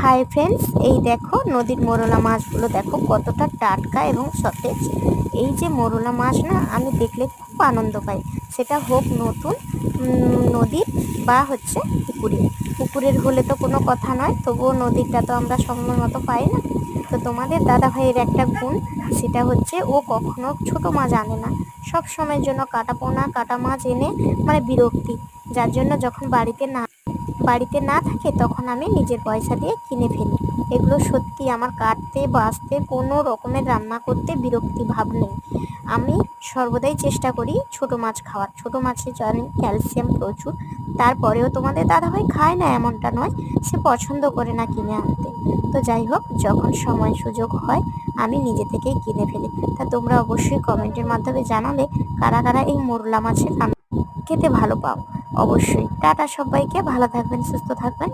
Hi friends এই দেখো নদীর মোরলা মাছগুলো দেখো কতটা টাটকা এবং সতেজ। এই যে মোরলা মাছ না, আমি দেখলে খুব আনন্দ পাই। সেটা হোক নতুন নদীর বা হচ্ছে পুকুরে পুকুরের হলে তো কোনো কথা নয়, তবুও নদীরটা তো আমরা সময় মতো পাই না। তো তোমাদের দাদা ভাইয়ের একটা গুণ, সেটা হচ্ছে ও কখনো ছোট মাছ আনে না। সব সময়ের জন্য কাটা পোনা কাটা মাছ এনে মানে বিরক্তি। যার জন্য যখন বাড়িতে না বাড়িতে না থাকে তখন আমি নিজের পয়সা দিয়ে কিনে ফেলি। এগুলো সত্যি আমার কাটতে, বাঁচতে, কোনো রকমের রান্না করতে বিরক্তি ভাব নেই। আমি সর্বদাই চেষ্টা করি ছোট মাছ খাওয়ার। ছোট মাছে জানি ক্যালসিয়াম প্রচুর। তারপরেও তোমাদের দাদা দাদাভাই খায় না এমনটা নয়, সে পছন্দ করে না কিনে আনতে। তো যাই হোক, যখন সময় সুযোগ হয়, আমি নিজে থেকেই কিনে ফেলি। তা তোমরা অবশ্যই কমেন্টের মাধ্যমে জানালে কারা কারা এই মোরলা মাছের রান্না খেতে ভালো পাও। অবশ্যই। টাটা সবাইকে। ভালো থাকবেন সুস্থ থাকবেন।